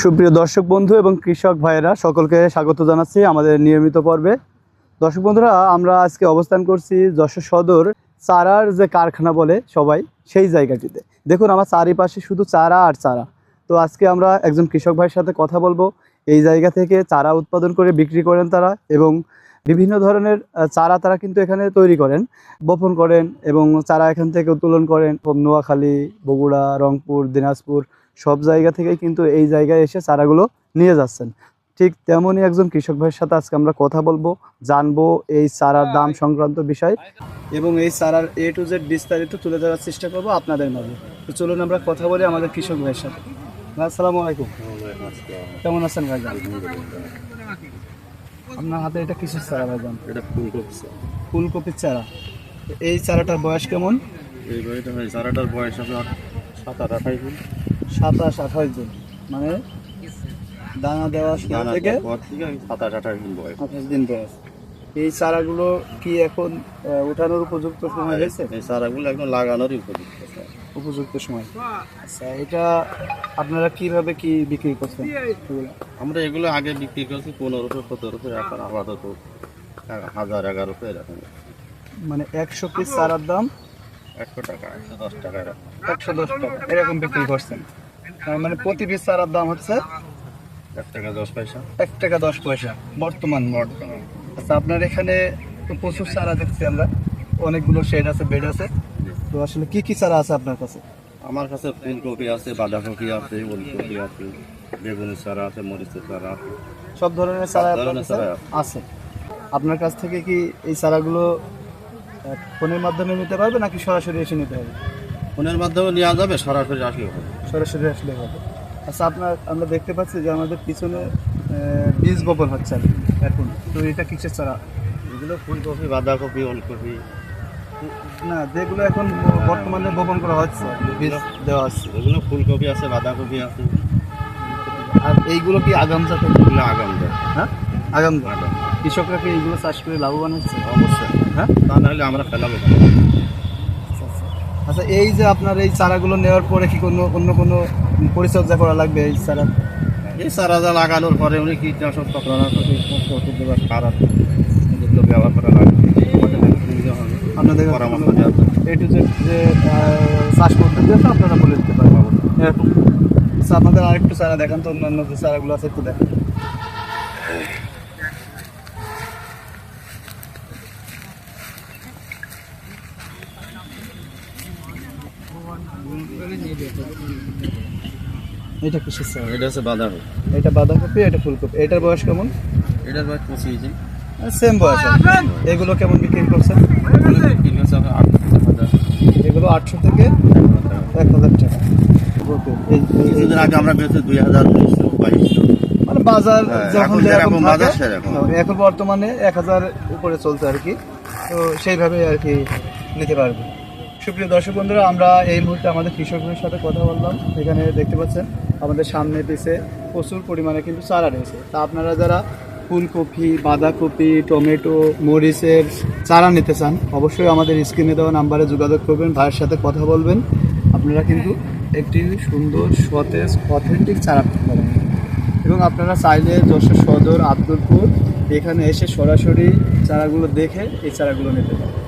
সুপ্রিয় দর্শক বন্ধু এবং কৃষক ভাইয়েরা, সকলকে স্বাগত জানাচ্ছি আমাদের নিয়মিত পর্বে। দর্শক বন্ধুরা, আমরা আজকে অবস্থান করছি যশোর সদর, চারার যে কারখানা বলে সবাই, সেই জায়গাটিতে। দেখুন, আমার চারিপাশে শুধু চারা আর চারা। তো আজকে আমরা একজন কৃষক ভাইয়ের সাথে কথা বলব। এই জায়গা থেকে চারা উৎপাদন করে বিক্রি করেন তারা এবং বিভিন্ন ধরনের চারা তারা কিন্তু এখানে তৈরি করেন। বপন করেন এবং চারা এখান থেকে উত্তোলন করেন। নোয়াখালী, বগুড়া, রংপুর, দিনাজপুর সব জায়গা থেকেই কিন্তু এই জায়গায় এসে চারাগুলো নিয়ে যাচ্ছেন। ঠিক তেমনই একজন কৃষক ভাইয়ের সাথে আজকে আমরা কথা বলব জানব এই চারার দাম সংক্রান্ত বিষয় এবং এই চারার এ টু জেড বিস্তারিত তুলে ধরার চেষ্টা করব আপনাদের মাঝে। তো চলুন আমরা কথা বলি আমাদের কৃষক ভাইয়ের সাথে। ভাই, আসসালামু আলাইকুম। কেমন আছেন ভাই? আপনার হাতে এটা কিসের চারা ভাইজান এটা ফুলকপি ফুলকপির চারা। এই চারাটার বয়স কেমন? এই ভাই চারাটার বয়স সাত আট আঠাশ সাতাশ আঠাশ দিন মানে দানা দেওয়া শুরু থেকে দেওয়ার পর থেকে আমি সাত আট আঠাশ দিন বয়স। আঠাশ দিন বয়স। এই চারাগুলো কি এখন ওঠানোর উপযুক্ত সময় হয়েছে? এই চারাগুলো একদম লাগানোরই উপযুক্ত উপযুক্ত সময়। আচ্ছা এটা আপনারা কীভাবে কি বিক্রি করছেন? আমরা এগুলো আগে বিক্রি করছি পনেরোশো সতেরোশো এখন আপাতত হাজার এগারোশো এরকম। মানে একশো পিস চারার দাম একশো টাকা একশো দশ টাকা এরকম। একশো দশ টাকা। এরকম বিক্রি করছেন? মানে প্রতি পিস চারার দাম হচ্ছে এক টাকা দশ পয়সা। এক টাকা দশ পয়সা বর্তমান বর্তমান আচ্ছা আপনার এখানে তো প্রচুর চারা দেখছি আমরা। অনেকগুলো শেড আছে বেড আছে। তো আসলে কি কি চারা আছে আপনার কাছে? আমার কাছে ফুলকপি আছে বাঁধাকপি আছে ওলকপি আছে বেগুনের চারা আছে মরিচের চারা আছে। সব ধরনের চারা ধরনের চারা আছে। আপনার কাছ থেকে কি এই চারাগুলো ফোনের মাধ্যমে নিতে পারবে নাকি সরাসরি এসে নিতে হবে? ফোনের মাধ্যমে নেওয়া যাবে সরাসরি আসলে হবে। সরাসরি আসলে হবে। আচ্ছা আপনার আমরা দেখতে পাচ্ছি যে আমাদের পিছনে বীজ বপন হচ্ছে আর কি এখন। তো এটা কিসের চারা? এগুলো ফুলকপি বাঁধাকপি ওলকপি। না যেগুলো এখন বর্তমানে বপন করা হচ্ছে। বীজ দেওয়া হচ্ছে এগুলো ফুলকপি আছে বাঁধাকপি আছে। আর এইগুলো কি আগাম জাতের? এগুলো আগাম দেয় হ্যাঁ? আগাম জাত। কৃষকরা কি এইগুলো চাষ করে লাভবান হচ্ছে? অবশ্যই। হ্যাঁ? তা নাহলে আমরা ফেলাবো? আচ্ছা এই যে আপনার এই চারাগুলো নেওয়ার পরে কি কোনো অন্য কোনো পরিচর্যা করা লাগবে এই চারা? এই চারাজা লাগানোর পরে উনি কীটনাশক ওষুধ সার আছে ব্যবহার করা লাগবে। আপনাদের কাছে পরামর্শ দেওয়া এ টু জেড যে চাষ পদ্ধতি আছে আপনারা বলে দিতে পারবেন এরকম আচ্ছা আপনাদের আরেকটু চারা দেখান তো অন্যান্য যে চারাগুলো আছে একটু দেখান। এটা কিসের চারা এটা হচ্ছে বাঁধাকপি। এটা বাঁধাকপি এটা ফুলকপি। এটার বয়স কেমন? এটার বয়স পঁচিশ দিন। সেম বয়স এগুলো কেমন বিক্রি করছেন? এগুলো আটশো থেকে এক হাজার টাকা। কিছুদিন আগে আমরা পেয়েছি দুই হাজার উনিশশো বাইশশো। মানে বাজার হ্যাঁ, যখন যেরকম যেরকম বাজার সেরকম। এখন বর্তমানে এক হাজার উপরে চলছে আর কি। তো সেইভাবে আর কি নিতে পারবে। সুপ্রিয় দর্শক বন্ধুরা, আমরা এই মুহূর্তে আমাদের কৃষকদের সাথে কথা বললাম। এখানে দেখতে পাচ্ছেন, আমাদের সামনে পিছে প্রচুর পরিমাণে কিন্তু চারা রয়েছে। তা আপনারা যারা ফুলকপি, বাঁধাকপি, টমেটো, মরিচের চারা নিতে চান, অবশ্যই আমাদের স্ক্রিনে দেওয়া নাম্বারে যোগাযোগ করবেন, ভাইয়ের সাথে কথা বলবেন। আপনারা কিন্তু একটি সুন্দর, সতেজ অথেন্টিক চারা পেতে পারেন। এবং আপনারা চাইলে যশোর সদর, আব্দুলপুর, এখানে এসে সরাসরি চারাগুলো দেখে এই চারাগুলো নিতে পারেন।